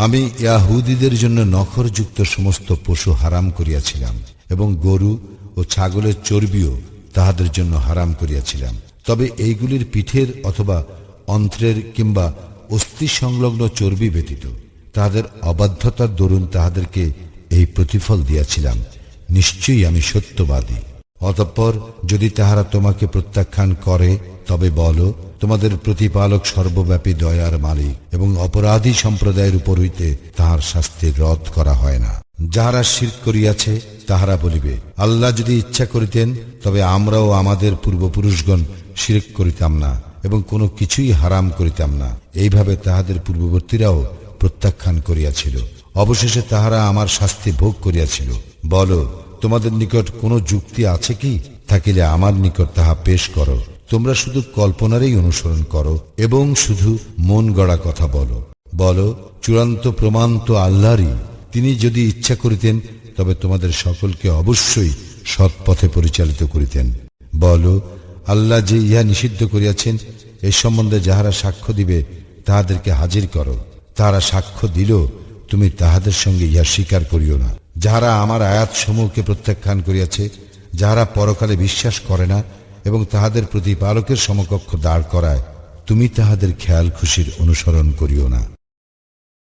আমি ইয়াহুদীদের জন্য নখরযুক্ত সমস্ত পশু হারাম করিয়াছিলাম এবং গরু ও ছাগলের চর্বিও তাহাদের জন্য হারাম করিয়াছিলাম। তবে এইগুলির পিঠের অথবা অন্ত্রের কিংবা অস্থি সংলগ্ন চর্বি ব্যতীত তাহাদের অবাধ্যতার দরুন তাহাদেরকে এই প্রতিফল দিয়াছিলাম। নিশ্চয়ই আমি সত্যবাদী। অতঃপর যদি তাহারা তোমাকে প্রত্যাখ্যান করে, তবে বলো তোমাদের প্রতিপালক সর্বব্যাপী দয়ার মালিক এবং অপরাধী সম্প্রদায়ের উপর হইতে তাহার শাস্তির রদ করা হয় না। যাহারা শির করিয়াছে, তাহারা বলিবে, আল্লাহ যদি ইচ্ছা করিতেন, তবে আমরাও আমাদের পূর্বপুরুষগণ শিরিক করিতাম না এবং কোনো কিছুই হারাম করিতাম না। এইভাবে তাহাদের পূর্ববর্তীরাও প্রত্যাখ্যান করিয়াছিল। অবশেষে তাহারা আমার শাস্তি ভোগ করিয়াছিল। বলো, তোমাদের নিকট কোনো যুক্তি আছে কি? থাকিলে আমার নিকট তাহা পেশ করো। তোমরা শুধু কল্পনারই অনুসরণ করো এবং শুধু মন গড়া কথা বলো। বলো, চূড়ান্ত প্রমাণ তো আল্লাহরই। তিনি যদি ইচ্ছা করিতেন, তবে তোমাদের সকলকে অবশ্যই সৎ পথে পরিচালিত করিতেন। বলো, আল্লাহ যে ইহা নিষিদ্ধ করিয়াছেন এই সম্বন্ধে যাহারা সাক্ষ্য দিবে, তাহাদেরকে হাজির করো। তাহারা সাক্ষ্য দিল, তুমি তাহাদের সঙ্গে ইহা স্বীকার করিও না। যাহারা আমার আয়াত সমূহকে প্রত্যাখ্যান করিয়াছে, যাহারা পরকালে বিশ্বাস করে না এবং তাহাদের প্রতি বালকের সমকক্ষ দাঁড় করায় তুমি তাহাদের খেয়াল খুশির অনুসরণ করিও না।